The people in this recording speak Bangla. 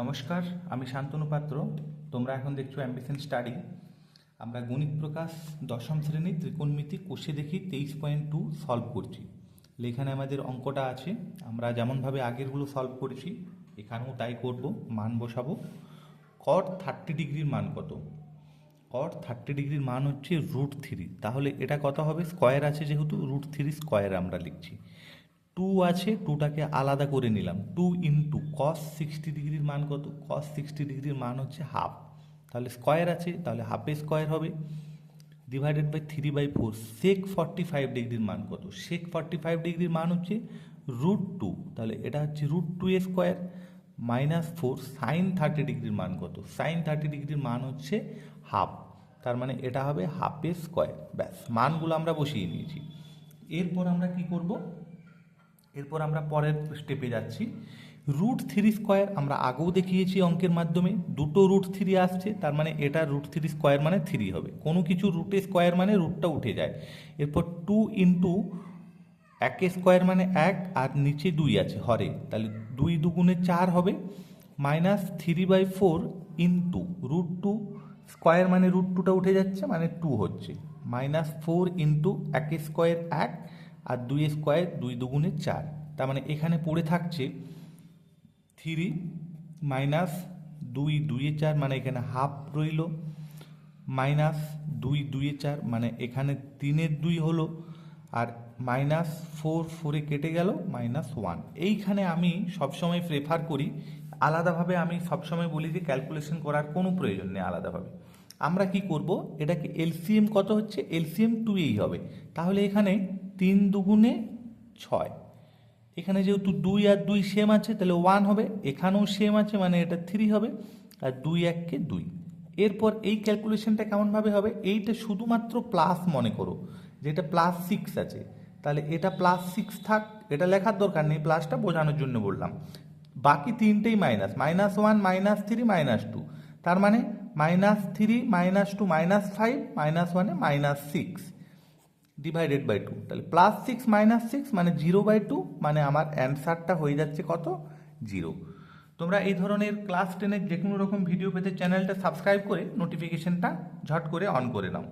নমস্কার, আমি শান্তনু পাত্র। তোমরা এখন দেখছ অ্যাম্বিশন স্টাডি আমরা গণিত প্রকাশ দশম শ্রেণি ত্রিকোণমিতি কোষে দেখি তেইশ পয়েন্ট টু সলভ করছি। এখানে আমাদের অঙ্কটা আছে। আমরা যেমনভাবে আগেরগুলো সলভ করেছি, এখানেও তাই করব, মান বসাবো। কট থার্টি ডিগ্রির মান কত? কট থার্টি ডিগ্রির মান হচ্ছে রুট থ্রি তাহলে এটা কত হবে? স্কোয়ার আছে যেহেতু রুট থ্রি স্কোয়ার আমরা লিখছি। টু আছে টুটাকে আলাদা করে নিলাম। টু ইন্টু কস সিক্সটি ডিগ্রির মান কত? কস সিক্সটি ডিগ্রির মান হচ্ছে হাফ তাহলে স্কোয়ার আছে, তাহলে হাফে স্কোয়ার হবে। Divided by three by four sec forty five ডিগ্রির মান কত? সেক ফর্টি ফাইভ ডিগ্রির মান হচ্ছে রুট টু তাহলে এটা হচ্ছে root two a square minus four sine thirty ডিগ্রির মান কত? সাইন থার্টি ডিগ্রির মান হচ্ছে হাফ তার মানে এটা হবে হাফে স্কোয়ার ব্যাস, মানগুলো আমরা বসিয়ে নিয়েছি। এরপর আমরা কি করব? এরপর আমরা পরের স্টেপে যাচ্ছি। রুট থ্রি স্কোয়ার আমরা আগেও দেখিয়েছি অঙ্কের মাধ্যমে। দুটো রুট থ্রি আসছে, তার মানে এটা রুট থ্রি স্কোয়ার মানে থ্রি হবে। কোনো কিছু রুটে স্কোয়ার মানে রুটটা উঠে যায়। এরপর টু ইন্টু একে স্কোয়ার মানে এক, আর নিচে দুই আছে, হরে। তাহলে দুই দুগুণে চার হবে minus three by four into root two square মানে রুট টুটা উঠে যাচ্ছে মানে টু হচ্ছে। মাইনাস ফোর ইন্টু এক স্কোয়ার এক আর দুই স্কোয়ার দুই দুগুণে চার। তার মানে এখানে পড়ে থাকছে থ্রি মাইনাস দুই দুইয়ে চার মানে এখানে হাফ রইল। মাইনাস দুই দুইয়ে চার মানে এখানে তিনের দুই হলো আর মাইনাস ফোর ফোরে কেটে গেল, মাইনাস ওয়ান। এইখানে আমি সবসময় প্রেফার করি, আলাদাভাবে আমি সবসময় বলি যে ক্যালকুলেশন করার কোনো প্রয়োজন নেই আলাদাভাবে। আমরা কি করব? এটাকে এলসিএম কত হচ্ছে? এলসিএম এই হবে। তাহলে এখানে তিন দুগুণে ছয়। এখানে যেহেতু দুই আর দুই সেম আছে, তাহলে ওয়ান হবে। এখানেও সেম আছে মানে এটা থ্রি হবে। আর দুই এককে দুই। এরপর এই ক্যালকুলেশনটা কেমনভাবে হবে? এইটা শুধুমাত্র প্লাস মনে করো, যেটা প্লাস সিক্স আছে। তাহলে এটা প্লাস সিক্স থাক, এটা লেখার দরকার নেই প্লাসটা বোঝানোর জন্য বললাম। বাকি তিনটেই minus minus one minus three minus two তার মানে minus three minus two minus five minus ওয়ানে minus six divided by two তাহলে প্লাস সিক্স মাইনাস সিক্স মানে জিরো বাই টু মানে আমার অ্যান্সারটা হয়ে যাচ্ছে কত? জিরো তোমরা এই ধরনের ক্লাস টেনের যে কোনো রকম ভিডিও পেতে চ্যানেলটা সাবস্ক্রাইব করে নোটিফিকেশনটা ঝট করে অন করে নাও।